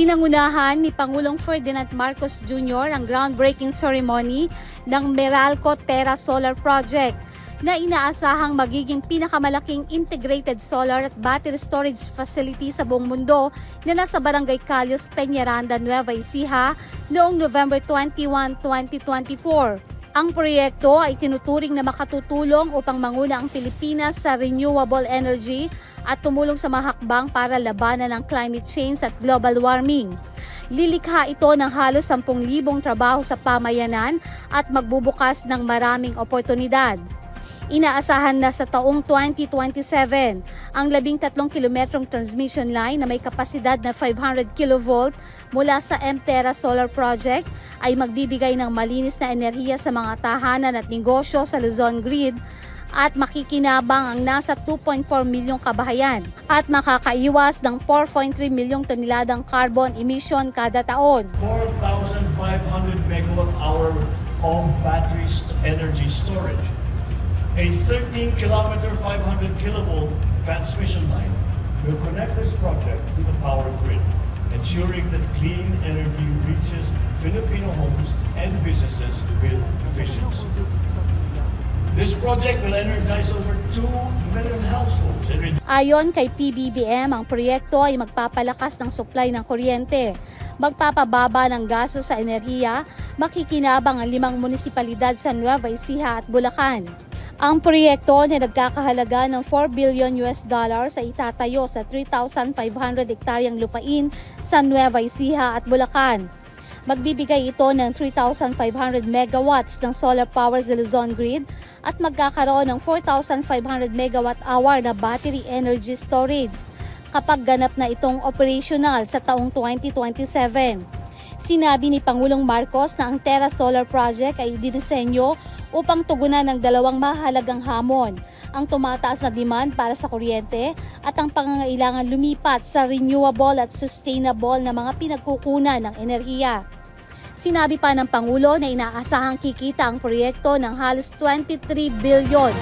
Pinangunahan ni Pangulong Ferdinand Marcos Jr. ang groundbreaking ceremony ng Meralco Terra Solar Project na inaasahang magiging pinakamalaking integrated solar at battery storage facility sa buong mundo na nasa Barangay Calios, Peñaranda, Nueva Ecija noong November 21, 2024. Ang proyekto ay tinuturing na makatutulong upang manguna ang Pilipinas sa renewable energy at tumulong sa mahakbang para labanan ang climate change at global warming. Lilikha ito ng halos 10,000 trabaho sa pamayanan at magbubukas ng maraming oportunidad. Inaasahan na sa taong 2027 ang 13 kilometrong transmission line na may kapasidad na 500 kilovolt mula sa Mterra Solar Project ay magbibigay ng malinis na enerhiya sa mga tahanan at negosyo sa Luzon Grid at makikinabang ang nasa 2.4 milyong kabahayan at makakaiwas ng 4.3 milyong toneladang carbon emission kada taon. 4,500 megawatt hour of battery energy storage. A 13 kilometer 500 kilovolt transmission line will connect this project to the power grid, ensuring that clean energy reaches Filipino homes and businesses with efficiency. This project will energize over 2 million households and Ayon kay PBBM, ang proyekto ay magpapalakas ng supply ng kuryente, magpapababa ng gasto sa enerhiya, makikinabang ang limang munisipalidad sa Nueva Ecija at Bulacan. Ang proyekto na nagkakahalaga ng 4 billion US dollars ay itatayo sa 3,500 hektaryang lupain sa Nueva Ecija at Bulacan. Magbibigay ito ng 3,500 megawatts ng solar power sa Luzon Grid at magkakaroon ng 4,500 megawatt hour na battery energy storage kapag ganap na itong operational sa taong 2027. Sinabi ni Pangulong Marcos na ang Terra Solar Project ay dinisenyo upang tugunan ng dalawang mahalagang hamon, ang tumataas na demand para sa kuryente at ang pangangailangan lumipat sa renewable at sustainable na mga pinagkukunan ng enerhiya. Sinabi pa ng Pangulo na inaasahang kikita ang proyekto ng halos 23 bilyon